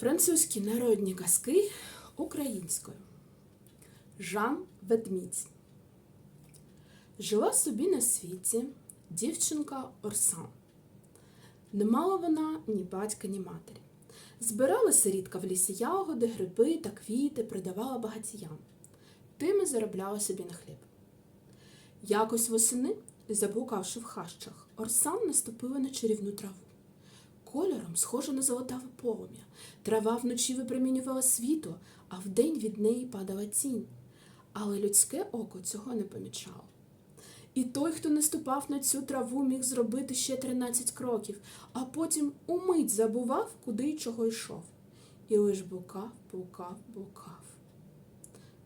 Французькі народні казки українською. Жан Ведмідь. Жила собі на світі дівчинка Орсан. Не мала вона ні батька, ні матері. Збирала сирітка в лісі ягоди, гриби та квіти, продавала багатіям. Тими заробляла собі на хліб. Якось восени, заблукавши в хащах, Орсан наступила на чарівну траву. Кольором схожа на золотаве полум'я. Трава вночі випромінювала світло, а вдень від неї падала тінь. Але людське око цього не помічало. І той, хто наступав на цю траву, міг зробити ще 13 кроків, а потім умить забував, куди й чого йшов. І лиш блукав, блукав, блукав.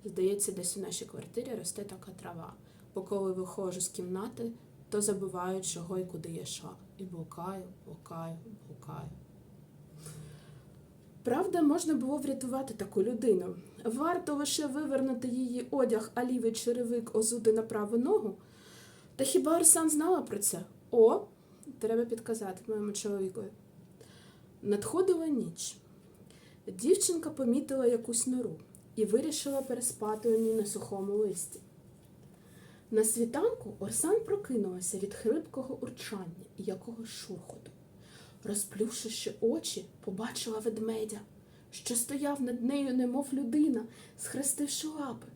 Здається, десь у нашій квартирі росте така трава, бо коли виходжу з кімнати, то забуваю, чого і куди я йшла. І блукаю, блукаю, блукаю. Правда, можна було врятувати таку людину. Варто лише вивернути її одяг, а лівий черевик озути на праву ногу. Та хіба Арсан знала про це? О, треба підказати моєму чоловікові. Надходила ніч. Дівчинка помітила якусь нору і вирішила переспати у ній на сухому листі. На світанку Орсан прокинулася від хрипкого урчання і якогось шурхоту. Розплювши очі, побачила ведмедя, що стояв над нею, немов людина, схрестивши лапи.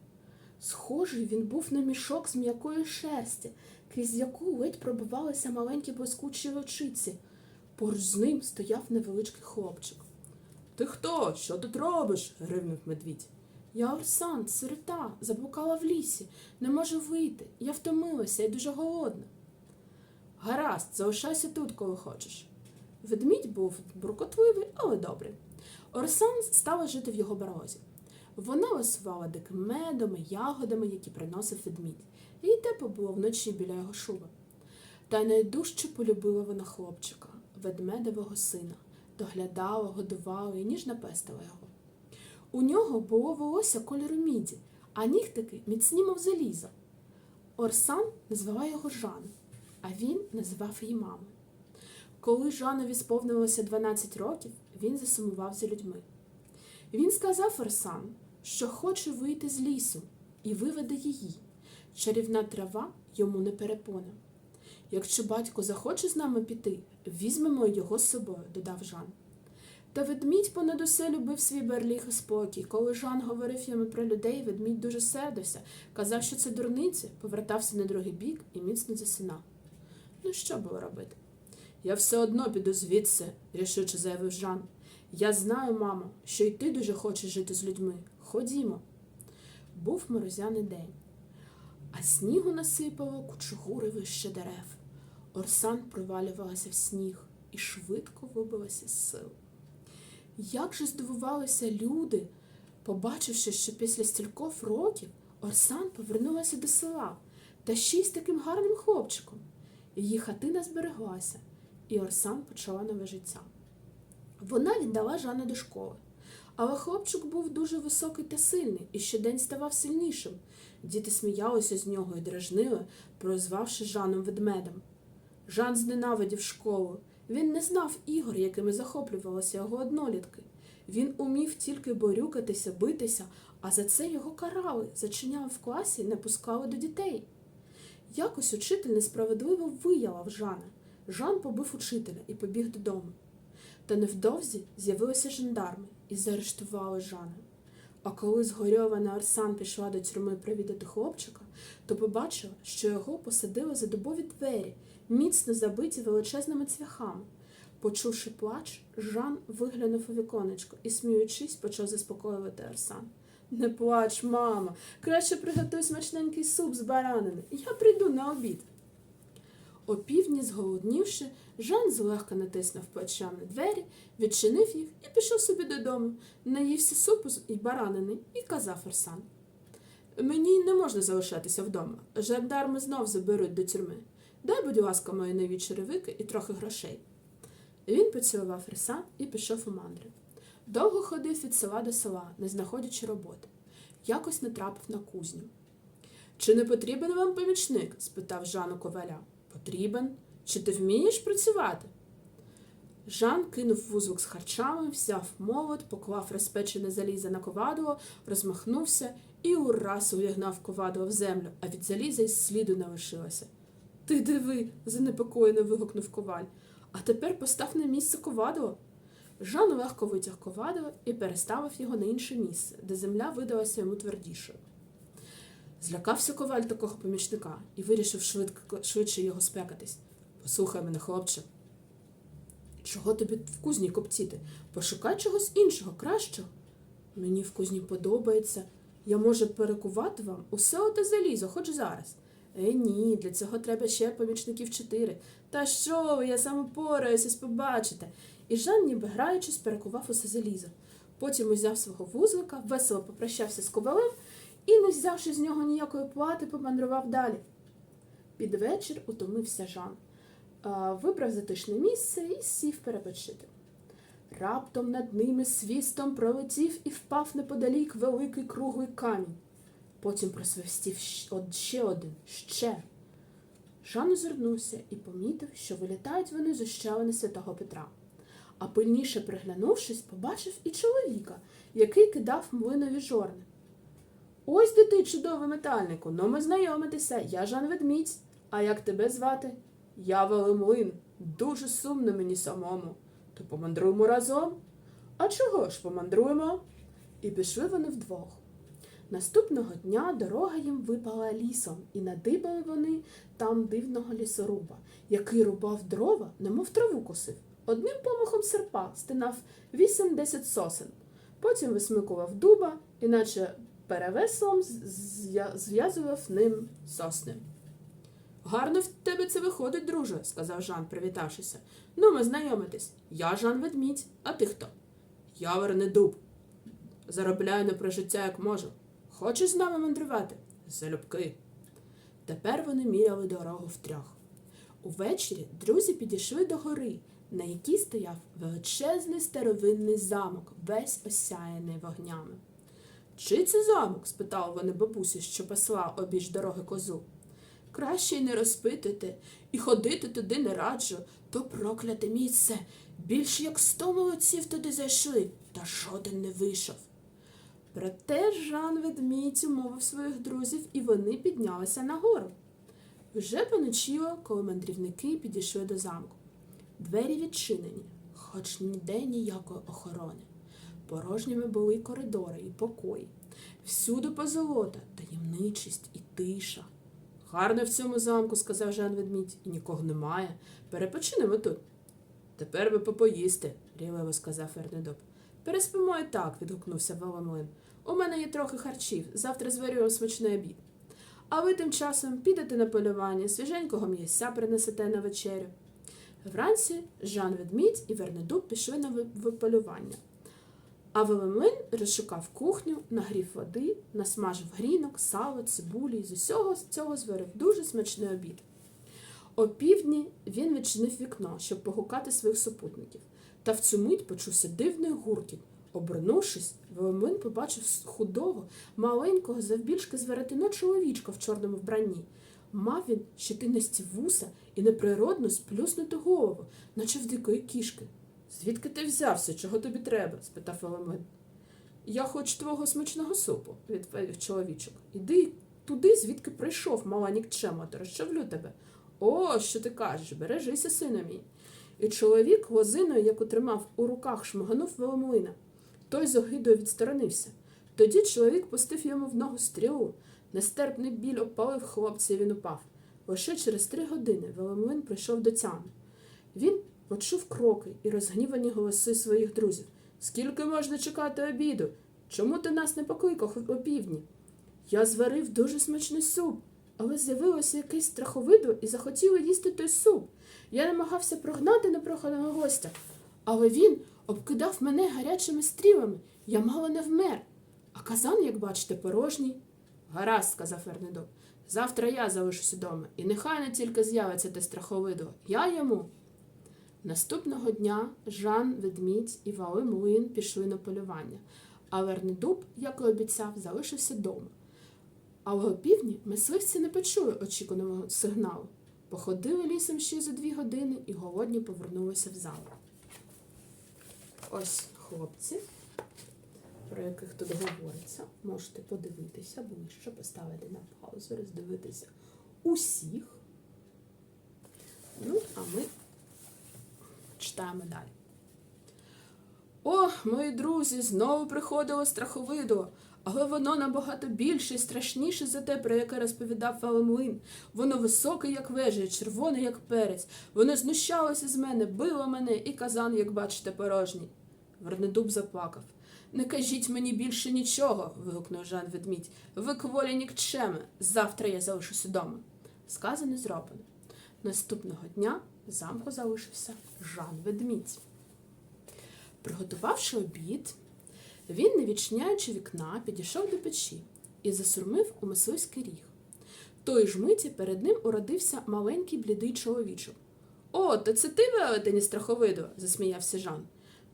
Схожий він був на мішок з м'якої шерсті, крізь яку ледь пробивалися маленькі блискучі очиці. Поруч з ним стояв невеличкий хлопчик. Ти хто? Що тут робиш? гривнув медвідь. Я Орсан, сирота, заблукала в лісі, не можу вийти. Я втомилася і дуже голодна. Гаразд, залишайся тут, коли хочеш. Ведмідь був буркотливий, але добрий. Орсан стала жити в його барлозі. Вона ласувала диким медом ягодами, які приносив ведмідь, і тепло було вночі біля його шуби. Та найдужче полюбила вона хлопчика, ведмедевого сина, доглядала, годувала і ніжно пестила його. У нього було волосся кольору міді, а нігтики міцні, мов залізо. Орсан назвала його Жан, а він називав її мамою. Коли Жанові сповнилося 12 років, він засумував за людьми. Він сказав Орсан, що хоче вийти з лісу і виведе її. Чарівна трава йому не перепона. Якщо батько захоче з нами піти, візьмемо його з собою, додав Жан. Та ведмідь понад усе любив свій берліг і спокій. Коли Жан говорив йому про людей, ведмідь дуже сердився, казав, що це дурниці, повертався на другий бік і міцно засинав. Ну, що було робити? Я все одно піду звідси, рішуче заявив Жан. Я знаю, мамо, що й ти дуже хочеш жити з людьми. Ходімо. Був морозяний день, а снігу насипало кучугури вище дерев. Орсан провалювалася в сніг і швидко вибилася з сил. Як же здивувалися люди, побачивши, що після стількох років Орсан повернулася до села та ще й з таким гарним хлопчиком. Її хатина збереглася, і Орсан почала нове життя. Вона віддала Жана до школи, але хлопчик був дуже високий та сильний і щодень ставав сильнішим. Діти сміялися з нього і дражнили, прозвавши Жаном ведмедем. Жан зненавидів школу. Він не знав ігор, якими захоплювалися його однолітки. Він умів тільки борюкатися, битися, а за це його карали, зачиняли в класі не пускали до дітей. Якось учитель несправедливо вияла Жана. Жан побив учителя і побіг додому. Та невдовзі з'явилися жандарми і заарештували Жана. А коли згорьована Арсан пішла до тюрми провідати хлопчика, то побачила, що його посадили за дубові двері, міцно забиті величезними цвяхами. Почувши плач, Жан виглянув у віконечко і, сміючись, почав заспокоювати Арсан. Не плач, мама, краще приготуй смачненький суп з баранини. Я прийду на обід. Опівдні, зголоднівши, Жан злегка натиснув плечем на двері, відчинив їх і пішов собі додому, наївся супу і баранини і казав Арсан. Мені не можна залишатися вдома. Жандарми знов заберуть до тюрми. Дай, будь ласка, мої нові черевики і трохи грошей. Він поцілував Арсан і пішов у мандри. Довго ходив від села до села, не знаходячи роботи. Якось натрапив на кузню. Чи не потрібен вам помічник? спитав Жан у коваля. Потрібен. Чи ти вмієш працювати? Жан кинув вузлик з харчами, взяв молот, поклав розпечене залізо на ковадло, розмахнувся і ураз увігнав ковадло в землю, а від заліза й сліду не лишилося. Ти диви, занепокоєно вигукнув коваль. А тепер постав на місце ковадло. Жан легко витяг ковадло і переставив його на інше місце, де земля видалася йому твердішою. Злякався коваль такого помічника і вирішив швидко, швидше його спекатись. Послухай мене, хлопче. Чого тобі в кузні коптіти? Пошукай чогось іншого, кращого. Мені в кузні подобається. Я можу перекувати вам усе оте залізо, хоч зараз. Е, ні, для цього треба ще помічників чотири. Та що ви, я сам упораюся, побачите. І Жан, ніби граючись, перекував усе залізо. Потім узяв свого вузлика, весело попрощався з ковалем і, не взявши з нього ніякої плати, помандрував далі. Під вечір утомився Жан. Вибрав затишне місце і сів перепочити. Раптом над ними свістом пролетів і впав неподалік великий круглий камінь. Потім просвистів ще один, ще. Жан озирнувся і помітив, що вилітають вони з ущелини святого Петра. А пильніше приглянувшись, побачив і чоловіка, який кидав млинові жорни. Ось де ти, чудовий метальнику, ну ми знайомитися, я Жан Ведмідь. А як тебе звати? Я Велимлин. Дуже сумно мені самому. То помандруємо разом? А чого ж помандруємо? І пішли вони вдвох. Наступного дня дорога їм випала лісом, і надибали вони там дивного лісоруба, який рубав дрова, немов траву косив. Одним помахом серпа стинав 8-10 сосен. Потім висмикував дуба, іначе перевеслом зв'язував ним сосни. Гарно в тебе це виходить, друже, сказав Жан, привітавшися. Ну, ми знайомитись. Я Жан Ведмідь, а ти хто? Я Вернедуб. Заробляю на прожиття як можу. Хочеш з нами мандрувати? Залюбки. Тепер вони міряли дорогу втрьох. Увечері друзі підійшли до гори, на якій стояв величезний старовинний замок, весь осяяний вогнями. Чий це замок? спитали вони бабусю, що пасла обіч дороги козу. Краще й не розпитати, і ходити туди не раджу, то прокляте місце. Більш як сто молодців туди зайшли, та жоден не вийшов. Проте Жан Ведмідь умовив своїх друзів, і вони піднялися нагору. Вже поночіло, коли мандрівники підійшли до замку. Двері відчинені, хоч ніде ніякої охорони. Порожніми були коридори і покої. Всюди позолота, таємничість і тиша. Гарно в цьому замку, сказав Жан Ведмідь, і нікого немає. Перепочинемо тут. Тепер би попоїсти, рівливо сказав Ернедоп. Переспимо і так, відгукнувся Веломлин. У мене є трохи харчів, завтра зварю смачний обід. А ви тим часом підете на полювання, свіженького м'яса принесете на вечерю. Вранці Жан Ведмідь і Вернедуб пішли на ви- ви- полювання. А Велемлин розшукав кухню, нагрів води, насмажив грінок, сало, цибулі і з усього цього зварив дуже смачний обід. О півдні він відчинив вікно, щоб погукати своїх супутників. Та в цю мить почувся дивний гуркіт. Обернувшись, Велемлин побачив худого, маленького, завбільшки з чоловічка в чорному вбранні. Мав він щетинисті вуса і неприродно сплюснуту голову, наче в дикої кішки. Звідки ти взявся? Чого тобі треба? спитав Велемлин. Я хочу твого смачного супу, відповів чоловічок. Іди туди, звідки прийшов, мала нікчема, то розчавлю тебе. О, що ти кажеш, бережися, сину мій. І чоловік лозиною, яку тримав у руках, шмаганув Веломлина. Той з огидою відсторонився. Тоді чоловік пустив йому в ногу стрілу. Нестерпний біль опалив хлопця, і він упав. Лише через три години Веломлин прийшов до тями. Він почув кроки і розгнівані голоси своїх друзів. Скільки можна чекати обіду? Чому ти нас не покликав опівдні? Я зварив дуже смачний суп, але з'явилося якесь страховидло і захотіло їсти той суп. Я намагався прогнати непроханого гостя, але він обкидав мене гарячими стрілами. Я мало не вмер. А казан, як бачите, порожній. Гаразд, сказав Ернедоп. Завтра я залишусь удома, і нехай не тільки з'явиться те страховидло. Я йому. Наступного дня Жан, Ведмідь і Вали Млин пішли на полювання, а Вернедуб, як і обіцяв, залишився вдома. Але опівдні мисливці не почули очікуваного сигналу. Походили лісом ще за дві години і голодні повернулися в залу. ось хлопці, про яких тут говориться. Можете подивитися ближче, поставити на паузу, роздивитися усіх. Ну, а ми читаємо далі. О, мої друзі, знову приходило страховидо, але воно набагато більше і страшніше за те, про яке розповідав Фалемлин. Воно високе, як вежа, червоне, як перець. Воно знущалося з мене, било мене і казан, як бачите, порожній. Вернедуб заплакав. Не кажіть мені більше нічого. вигукнув Жан Ведмідь. Ви кволі нікчеми. Завтра я залишусь удома. Сказане зроблено. Наступного дня замку залишився Жан Ведмідь. Приготувавши обід, він, не відчиняючи вікна, підійшов до печі і засурмив у мисливський ріг. Тої ж миті перед ним уродився маленький блідий чоловічок. О, то це ти велетені страховидо, засміявся Жан.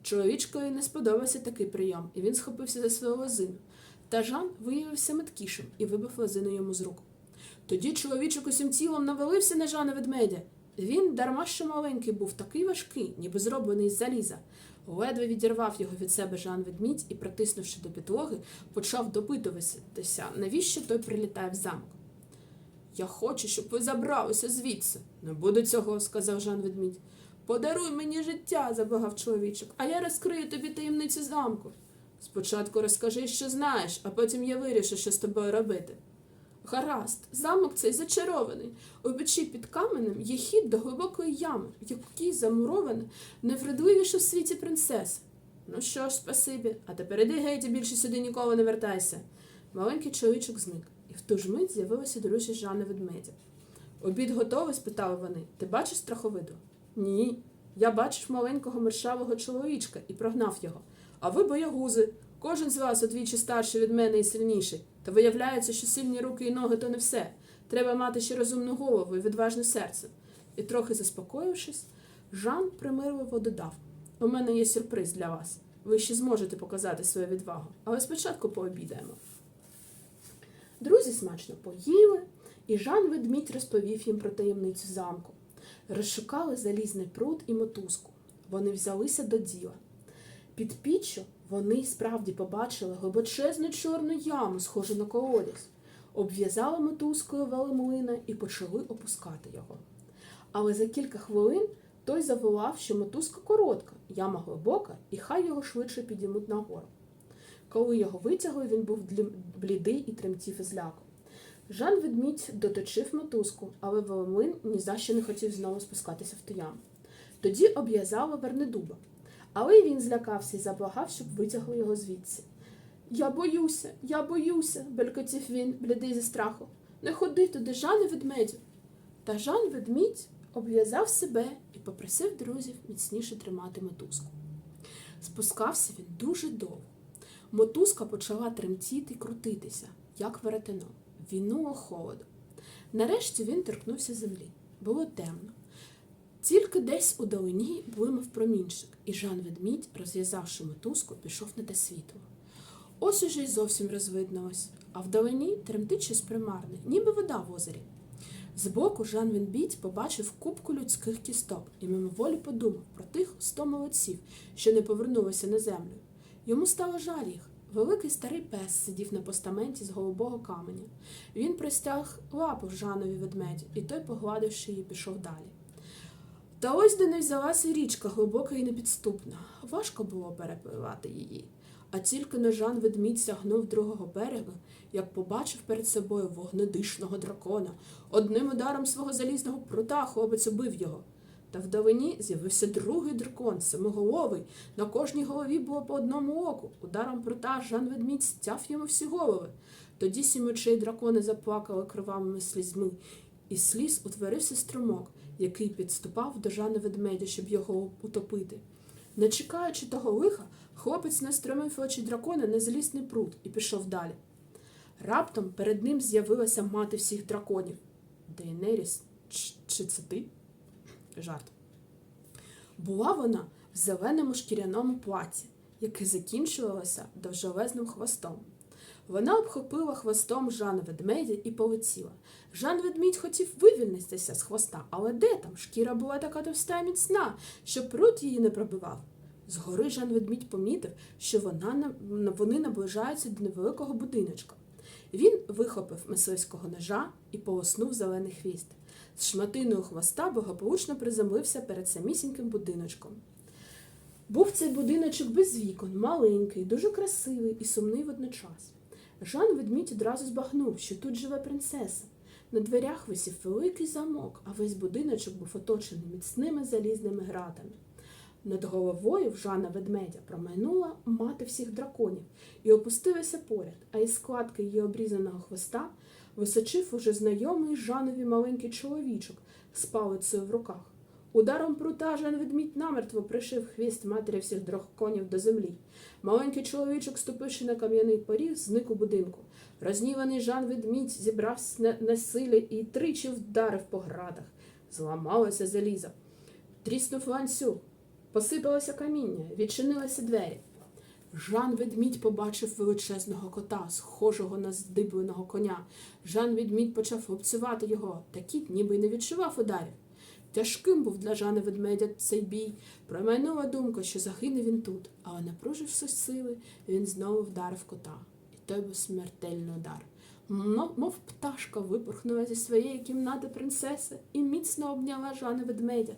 Чоловічкові не сподобався такий прийом, і він схопився за свою лозину. Та Жан виявився меткішим і вибив лозину йому з рук. Тоді чоловічок усім тілом навалився на Жана ведмедя. Він, дарма що маленький, був такий важкий, ніби зроблений з заліза. Ледве відірвав його від себе Жан ведмідь і, притиснувши до підлоги, почав допитуватися, навіщо той прилітає в замок. Я хочу, щоб ви забралися звідси. Не буде цього, сказав Жан ведмідь. Подаруй мені життя, забагав чоловічок, а я розкрию тобі таємницю замку. Спочатку розкажи, що знаєш, а потім я вирішу, що з тобою робити. Гаразд, замок цей зачарований. У печі під каменем є хід до глибокої ями, в якій замурована найвродливіша в світі принцеса. Ну що ж, спасибі, а тепер іди геть і більше сюди ніколи не вертайся. Маленький чоловічок зник, і в ту ж мить з'явилися друзі Жана ведмедя. Обід готовий? спитали вони. Ти бачиш страховиду? Ні. Я бачив маленького мершавого чоловічка і прогнав його. А ви боягузи. Кожен з вас удвічі старший від мене і сильніший. Та виявляється, що сильні руки і ноги то не все. Треба мати ще розумну голову і відважне серце. І трохи заспокоївшись, Жан примирливо додав: У мене є сюрприз для вас. Ви ще зможете показати свою відвагу, але спочатку пообідаємо. Друзі смачно поїли, і Жан ведмідь розповів їм про таємницю замку. Розшукали залізний пруд і мотузку. Вони взялися до діла. Під піччю вони справді побачили глибочезну чорну яму, схожу на колодязь, обв'язали мотузкою велемлина і почали опускати його. Але за кілька хвилин той заволав, що мотузка коротка, яма глибока, і хай його швидше підіймуть нагору. Коли його витягли, він був блідий і тремтів із ляку. Жан ведмідь доточив мотузку, але Велемлин ні за що не хотів знову спускатися в ту яму. Тоді обв'язали Вернедуба. Але він злякався і заблагав, щоб витягли його звідси. Я боюся, я боюся, белькотів він, блідий зі страху. Не ходи туди, Жане ведмедю. Та Жан ведмідь обв'язав себе і попросив друзів міцніше тримати мотузку. Спускався він дуже довго. Мотузка почала тремтіти й крутитися, як веретено. Вінуло холоду. Нарешті він торкнувся землі. Було темно. Тільки десь у долині блимав промінчик, і Жан ведмідь, розв'язавши мотузку, пішов на те світло. Ось уже й зовсім розвиднулось, а вдалині тремтить щось примарне, ніби вода в озері. Збоку Жан Венбіть побачив купку людських кісток і мимоволі подумав про тих сто молодців, що не повернулися на землю. Йому стало жаль їх. Великий старий пес сидів на постаменті з голубого каменя. Він простяг лапу Жанові ведмедю, і той, погладивши її, пішов далі. Та ось де не взялася річка, глибока і непідступна. Важко було перепливати її. А тільки на Жан ведмідь сягнув другого берега, як побачив перед собою вогнедишного дракона. Одним ударом свого залізного прута хлопець убив його. Та вдалині з'явився другий дракон, семиголовий. На кожній голові було по одному оку. Ударом прута Жан ведмідь стяв йому всі голови. Тоді сім очей дракони заплакали кривавими слізьми, і сліз утворився струмок, який підступав до Жана ведмедя, щоб його утопити. Не чекаючи того лиха, хлопець настромив очі дракона на залісний пруд і пішов далі. Раптом перед ним з'явилася мати всіх драконів. Дейнеріс, чи це ти? Жарт. Була вона в зеленому шкіряному платі, яке закінчувалося довжелезним хвостом. Вона обхопила хвостом Жана ведмедя і полетіла. Жан ведмідь хотів вивільнитися з хвоста, але де там? Шкіра була така товста і міцна, що прут її не пробивав. Згори Жан Ведмідь помітив, що вона, на- на- вони наближаються до невеликого будиночка. Він вихопив мисливського ножа і полоснув зелений хвіст. З шматиною хвоста благополучно приземлився перед самісіньким будиночком. Був цей будиночок без вікон, маленький, дуже красивий і сумний водночас. Жан ведмідь одразу збагнув, що тут живе принцеса. На дверях висів великий замок, а весь будиночок був оточений міцними залізними гратами. Над головою в Жана ведмедя промайнула мати всіх драконів і опустилася поряд, а із складки її обрізаного хвоста височив уже знайомий Жанові маленький чоловічок з палицею в руках. Ударом прута Жан ведмідь намертво пришив хвіст матері всіх драконів до землі. Маленький чоловічок, ступивши на кам'яний поріг, зник у будинку. Розніваний Жан ведмідь зібрався на, на силі і тричі вдарив по градах. Зламалося залізо. Тріснув ланцюг, посипалося каміння, відчинилися двері. Жан ведмідь побачив величезного кота, схожого на здибленого коня. Жан ведмідь почав обцювати його, та кіт ніби й не відчував ударів. Тяжким був для Жана ведмедя цей бій. Промайнула думка, що загине він тут, але, напруживши сили, він знову вдарив кота. І той був смертельний удар. Мов, пташка випорхнула зі своєї кімнати принцеси і міцно обняла Жана ведмедя.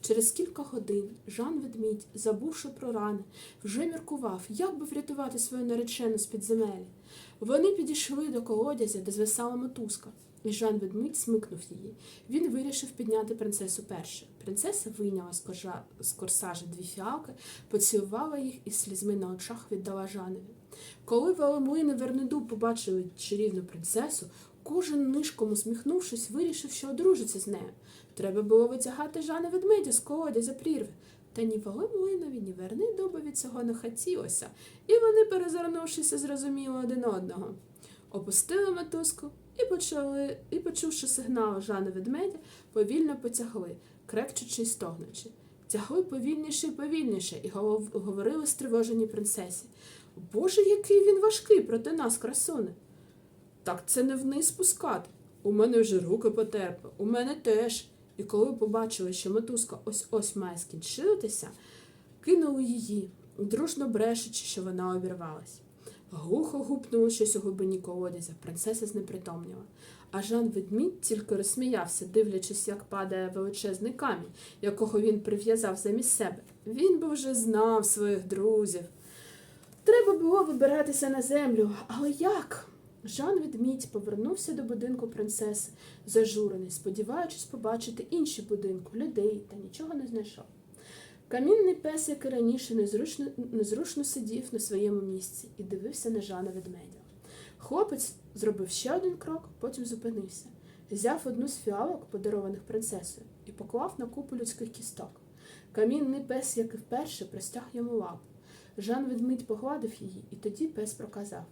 Через кілька годин Жан ведмідь, забувши про рани, вже міркував, як би врятувати свою наречену з підземелля. Вони підійшли до колодязя, де звисала мотузка. І Жан ведмідь смикнув її. Він вирішив підняти принцесу перше. Принцеса вийняла з, кожа, з корсажа дві фіалки, поцілувала їх і слізьми на очах віддала Жанові. Коли Велимлин і побачили чарівну принцесу, кожен нишком усміхнувшись, вирішив, що одружиться з нею. Треба було витягати Жана ведмедя з колодязя прірви. Та ні Велимлинові, ні Вернедубові цього не хотілося, і вони, перезирнувшися, зрозуміли один одного. Опустили мотузку і почали, і, почувши сигнал Жана ведмедя, повільно потягли, крекчучи й стогнучи. Тягли повільніше і повільніше, і говорили стривожені принцесі. Боже, який він важкий проти нас, красуне. Так це не вниз спускати. У мене вже руки потерпли, у мене теж. І коли побачили, що мотузка ось ось має скінчитися, кинули її, дружно брешучи, що вона обірвалась. Глухо гупнуло щось у глибині колодязя, принцеса знепритомніла. А Жан ведмідь тільки розсміявся, дивлячись, як падає величезний камінь, якого він прив'язав замість себе. Він би вже знав своїх друзів. Треба було вибиратися на землю, але як? Жан ведмідь повернувся до будинку принцеси, зажурений, сподіваючись побачити інші будинки, людей, та нічого не знайшов. Камінний пес, як і раніше, незручно, незручно сидів на своєму місці і дивився на Жана ведмедя. Хлопець зробив ще один крок, потім зупинився, взяв одну з фіалок, подарованих принцесою, і поклав на купу людських кісток. Камінний пес, як і вперше, простяг йому лапу. Жан ведмідь погладив її, і тоді пес проказав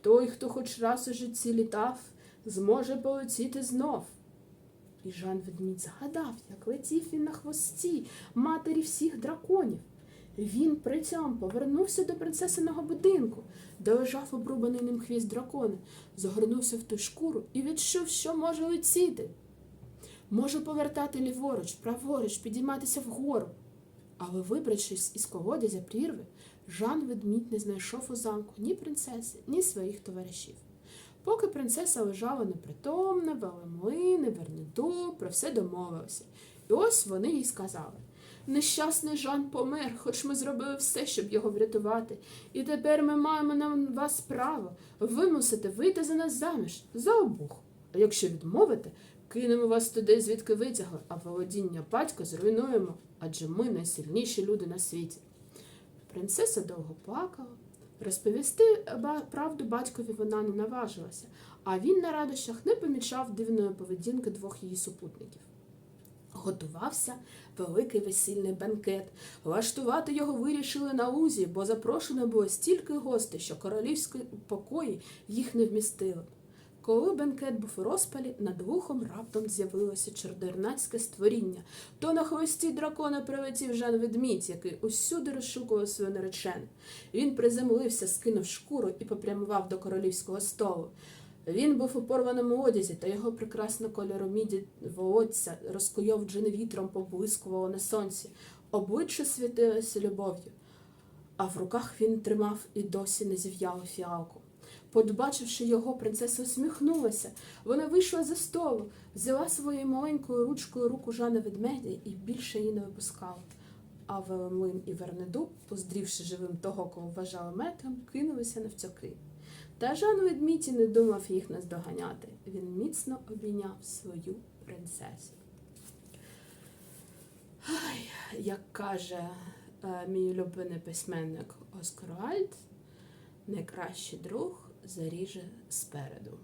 Той, хто хоч раз у житті літав, зможе полетіти знов. І Жан ведмідь згадав, як летів він на хвості матері всіх драконів. Він при цьому повернувся до принцесиного будинку, де лежав обрубаний ним хвіст дракона, загорнувся в ту шкуру і відчув, що може летіти. Може повертати ліворуч, праворуч, підійматися вгору. Але, вибравшись із колодязя прірви, Жан ведмідь не знайшов у замку ні принцеси, ні своїх товаришів. Поки принцеса лежала непритомна, Велемлин і Вернеду про все домовилися. І ось вони їй сказали Нещасний Жан помер, хоч ми зробили все, щоб його врятувати. І тепер ми маємо на вас право вимусити вийти за нас заміж, за обох. А якщо відмовите, кинемо вас туди, звідки витягли, а володіння батька зруйнуємо, адже ми найсильніші люди на світі. Принцеса довго плакала. Розповісти правду батькові вона не наважилася, а він на радощах не помічав дивної поведінки двох її супутників. Готувався великий весільний бенкет. Влаштувати його вирішили на лузі, бо запрошено було стільки гостей, що королівські покої їх не вмістили. Коли бенкет був у розпалі, над вухом раптом з'явилося чордернацьке створіння. То на хвості дракона прилетів Жан ведмідь, який усюди розшукував свою наречену. Він приземлився, скинув шкуру і попрямував до королівського столу. Він був у порваному одязі, та його прекрасно кольору міді волосся розкуйовджене вітром поблискувало на сонці. Обличчя світилося любов'ю. а в руках він тримав і досі не зів'ялу фіалку. Побачивши його, принцеса усміхнулася. Вона вийшла за столу, взяла своєю маленькою ручкою руку Жана ведмедя і більше її не випускала. А Велемлин і Вернедуб, поздрівши живим того, кого вважали метром, кинулися навтьоки. Та Жан ведмідь і не думав їх наздоганяти. Він міцно обійняв свою принцесу. Ай, як каже е, мій улюблений письменник Оскар Альт, найкращий друг заріже спереду.